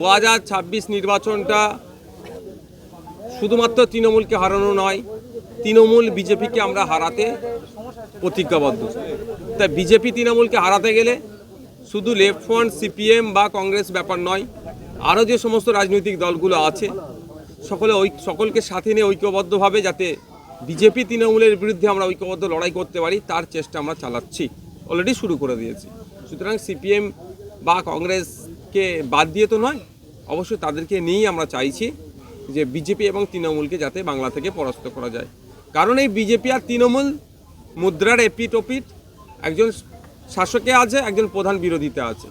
দু হাজার ছাব্বিশ নির্বাচনটা শুধুমাত্র তৃণমূলকে হারানো নয়, তৃণমূল বিজেপিকে আমরা হারাতে প্রতিজ্ঞাবদ্ধ। তাই বিজেপি তৃণমূলকে হারাতে গেলে শুধু লেফট ফ্রন্ট সিপিএম বা কংগ্রেস ব্যাপার নয়, আরও যে সমস্ত রাজনৈতিক দলগুলো আছে, সকলে ওই সকলকে সাথে নিয়ে ঐক্যবদ্ধভাবে যাতে বিজেপি তৃণমূলের বিরুদ্ধে আমরা ঐক্যবদ্ধ লড়াই করতে পারি, তার চেষ্টা আমরা চালাচ্ছি। অলরেডি শুরু করে দিয়েছি। সুতরাং সিপিএম বা কংগ্রেসকে বাদ দিয়ে তো নয় অবশ্যই তাদেরকে নিয়েই আমরা চাইছি যে বিজেপি এবং তৃণমূলকে যাতে বাংলা থেকে পরাস্ত করা যায়। কারণ এই বিজেপি আর তৃণমূল মুদ্রার এপিট ওপিট একজন শাসকে আছে, একজন প্রধান বিরোধীতে আছে।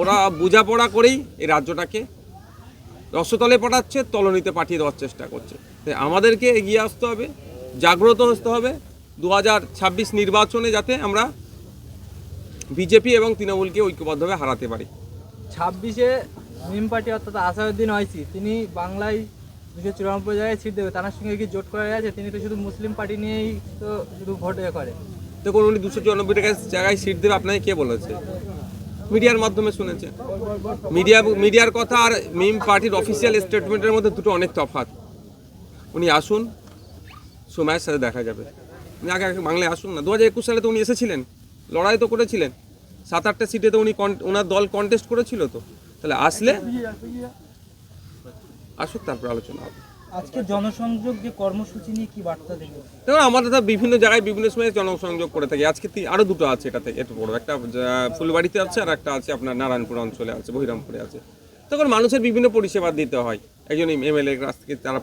ওরা বোঝাপড়া করেই এই রাজ্যটাকে রসতলে পাঠাচ্ছে, তলনিতে পাঠিয়ে দেওয়ার চেষ্টা করছে। তাই আমাদেরকে এগিয়ে আসতে হবে, জাগ্রত হতে হবে। দু নির্বাচনে যাতে আমরা বিজেপি এবং তৃণমূলকে ঐক্যবদ্ধভাবে হারাতে পারি। ছাব্বিশে মিম পার্টি অর্থাৎ আসাদুদ্দিন ওয়াইসি, তিনি বাংলায় দুশো চুরানব্বই জায়গায় সিট দেবে। তার সঙ্গে কি জোট করা আছে তিনি তো শুধু মুসলিম পার্টি নিয়েই তো শুধু ভোট করে। দেখুন, উনি দুশো চুরানব্বই টাকা জায়গায় সিট দেবে, আপনাকে কে বলেছে? মিডিয়ার মাধ্যমে শুনেছে। মিডিয়া, মিডিয়ার কথা আর মিম পার্টির অফিসিয়াল স্টেটমেন্টের মধ্যে দুটো অনেক তফাৎ। উনি আসুন সময়ের সাথে দেখা যাবে। উনি আগে আগে বাংলায় আসুন না। দু হাজার একুশ সালে তো উনি এসেছিলেন, লড়াই তো করেছিলেন। সাত আটটা সিটে তো উনি ওনার দল কন্টেস্ট করেছিল তো। তাহলে আসলে? আসুক তারপর আলোচনা হবে। আজকে জনসংযোগ যে কর্মসূচি নিয়ে কি বার্তা দেবে দেখুন আমাদের তো বিভিন্ন জায়গায় বিভিন্ন সময় জনসংযোগ করে থাকি। আজকে তি- আরও দুটো আছে এটা থেকে একটু বড়। একটা ফুলবাড়িতে আছে আর একটা আছে আপনার নারায়ণপুর অঞ্চলে আছে বহিরামপুরে আছে। তখন মানুষের বিভিন্ন পরিষেবা দিতে হয়। একজন এমএলএ কাছ থেকে তারা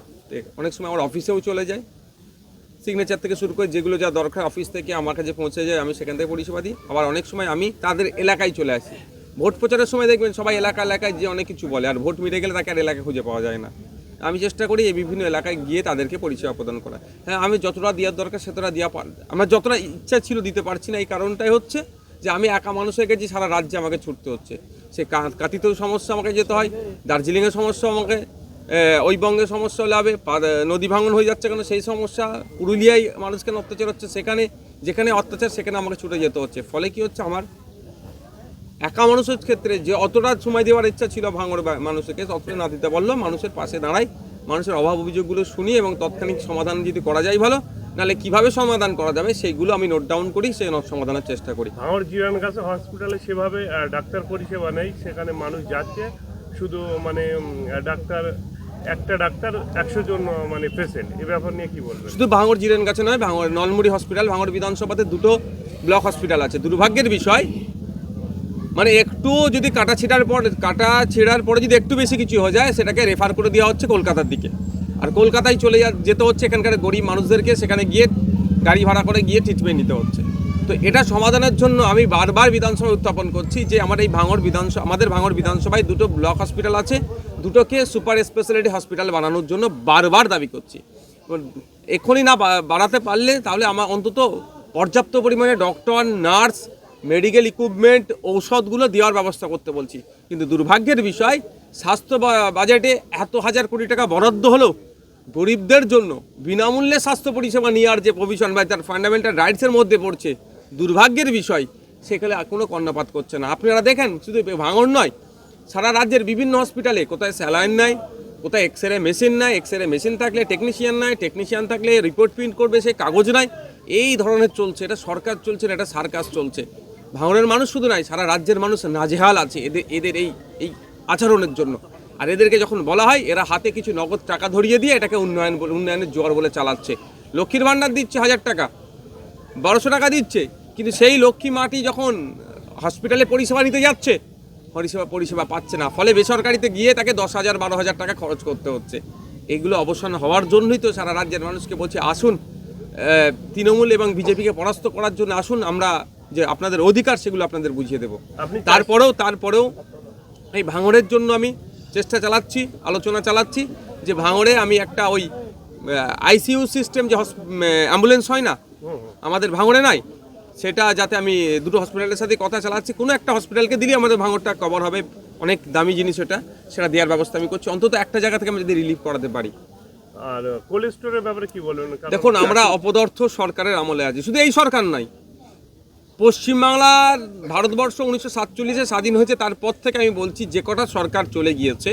অনেক সময় আমার অফিসেও চলে যায়। সিগনেচার থেকে শুরু করে যেগুলো যা দরকার অফিস থেকে আমার কাছে পৌঁছে যায় আমি সেখান থেকে পরিষেবা দিই। আবার অনেক সময় আমি তাদের এলাকায় চলে আসি। ভোট প্রচারের সময় দেখবেন সবাই এলাকা এলাকায় যে অনেক কিছু বলে, আর ভোট মিটে গেলে তাকে আর এলাকায় খুঁজে পাওয়া যায় না। আমি চেষ্টা করি এই বিভিন্ন এলাকায় গিয়ে তাদেরকে পরিষেবা প্রদান করা। হ্যাঁ আমি যতটা দেওয়ার দরকার সেতটা দেওয়া পার আমার যতটা ইচ্ছা ছিল দিতে পারছি না, এই কারণটাই হচ্ছে যে আমি একা মানুষ হয়ে গেছি, সারা রাজ্যে আমাকে ছুটতে হচ্ছে। সে কাতিতেও সমস্যা আমাকে যেতে হয়, দার্জিলিংয়ের সমস্যা আমাকে ওই বঙ্গের সমস্যা হলে হবে নদী ভাঙন হয়ে যাচ্ছে কেন সেই সমস্যা, পুরুলিয়ায় মানুষকে অত্যাচার হচ্ছে সেখানে, যেখানে অত্যাচার সেখানে আমাকে ছুটে যেতে হচ্ছে। ফলে কি হচ্ছে আমার একা মানুষের ক্ষেত্রে যে অতটা সময় দেওয়ার ইচ্ছা ছিল ভাঙর মানুষকে অতটা না দিতে পারল মানুষের পাশে দাঁড়াই মানুষের অভাব অভিযোগগুলো শুনি এবং তৎক্ষণিক সমাধান যদি করা যায় ভালো নাহলে কীভাবে সমাধান করা যাবে সেইগুলো আমি নোট ডাউন করি সেই সমাধানের চেষ্টা করি। ভাঙড় জিরান কাছে হসপিটালে সেভাবে ডাক্তার পরিষেবা নেই সেখানে মানুষ যাচ্ছে শুধু মানে ডাক্তার একটা ডাক্তার একশো জন মানে পেশেন্ট এ ব্যাপার নিয়ে কি বলবেন? শুধু ভাঙর জিরেন কাছে নয় ভাঙর নলমুড়ি হসপিটাল ভাঙর বিধানসভাতে দুটো ব্লক হসপিটাল আছে। দুর্ভাগ্যের বিষয় মানে একটু যদি কাটা ছেঁড়ার পর, কাটা ছেঁড়ার পরে যদি একটু বেশি কিছু হয়ে যায়, সেটাকে রেফার করে দেওয়া হচ্ছে কলকাতার দিকে। আর কলকাতায় চলে যেতে হচ্ছে এখানকার গরিব মানুষদেরকে, সেখানে গিয়ে গাড়ি ভাড়া করে গিয়ে ট্রিটমেন্ট নিতে হচ্ছে। তো এটা সমাধানের জন্য আমি বারবার বিধানসভায় উত্থাপন করছি যে, আমার এই ভাঙর বিধানসভা আমাদের ভাঙর বিধানসভায় দুটো ব্লক হসপিটাল আছে, দুটোকে সুপার স্পেশালিটি হসপিটাল বানানোর জন্য বারবার দাবি করছি। এক্ষুনি না বাড়াতে পারলে তাহলে আমার অন্তত পর্যাপ্ত পরিমাণে ডক্টর নার্স মেডিকেল ইকুইপমেন্ট, ঔষধগুলো দেওয়ার ব্যবস্থা করতে বলছি। কিন্তু দুর্ভাগ্যের বিষয়, স্বাস্থ্য বাজেটে এত হাজার কোটি টাকা বরাদ্দ হলো গরিবদের জন্য বিনামূল্যে স্বাস্থ্য পরিষেবা নেওয়ার যে প্রভিশন বা তার ফান্ডামেন্টাল রাইটসের মধ্যে পড়ছে, দুর্ভাগ্যের বিষয়, সেখানে কোনো কর্ণপাত করছে না। আপনারা দেখেন, শুধু ভাঙন নয়, সারা রাজ্যের বিভিন্ন হসপিটালে কোথায় স্যালাইন নাই, কোথায় এক্স রে মেশিন নাই এক্স রে মেশিন থাকলে টেকনিশিয়ান নাই টেকনিশিয়ান থাকলে রিপোর্ট প্রিন্ট করবে সে কাগজ নাই, এই ধরনের চলছে, এটা সরকার চলছে না, এটা সার্কাস চলছে। ভাঙনের মানুষ শুধু নাই, সারা রাজ্যের মানুষ নাজেহাল আছে এদের এদের এই এই আচরণের জন্য। আর এদেরকে যখন বলা হয়, এরা হাতে কিছু নগদ টাকা ধরিয়ে দিয়ে এটাকে উন্নয়ন উন্নয়নের জোয়ার বলে চালাচ্ছে। লক্ষ্মীর ভাণ্ডার দিচ্ছে হাজার টাকা, বারোশো টাকা দিচ্ছে, কিন্তু সেই লক্ষ্মী মাটি যখন হসপিটালে পরিষেবা নিতে যাচ্ছে, পরিষেবা পরিষেবা পাচ্ছে না। ফলে বেসরকারিতে গিয়ে তাকে দশ হাজার, বারো হাজার টাকা খরচ করতে হচ্ছে। এগুলো অবসান হওয়ার জন্যই তো সারা রাজ্যের মানুষকে বলছে, আসুন তৃণমূল এবং বিজেপিকে পরাস্ত করার জন্য আসুন, আমরা যে আপনাদের অধিকার সেগুলো আপনাদের বুঝিয়ে দেবো। তারপরেও তারপরেও এই ভাঙড়ের জন্য আমি চেষ্টা চালাচ্ছি আলোচনা চালাচ্ছি যে ভাঙড়ে আমি একটা ওই আইসিইউ সিস্টেম যে অ্যাম্বুলেন্স হয় না আমাদের ভাঙড়ে নাই সেটা যাতে আমি দুটো হসপিটালের সাথে কথা চালাচ্ছি। কোনো একটা হসপিটালকে দিলে আমাদের ভাঙড়টা কভার হবে অনেক দামি জিনিস ওটা সেটা দেওয়ার ব্যবস্থা আমি করছি। অন্তত একটা জায়গা থেকে আমি যদি রিলিফ করাতে পারি। আর কোল্ড স্টোরের ব্যাপারে কি বলবেন? দেখুন আমরা অপদার্থ সরকারের আমলে আছি শুধু এই সরকার নাই পশ্চিমবাংলার ভারতবর্ষ উনিশশো সাতচল্লিশে স্বাধীন হয়েছে, তারপর থেকে আমি বলছি যে কটা সরকার চলে গিয়েছে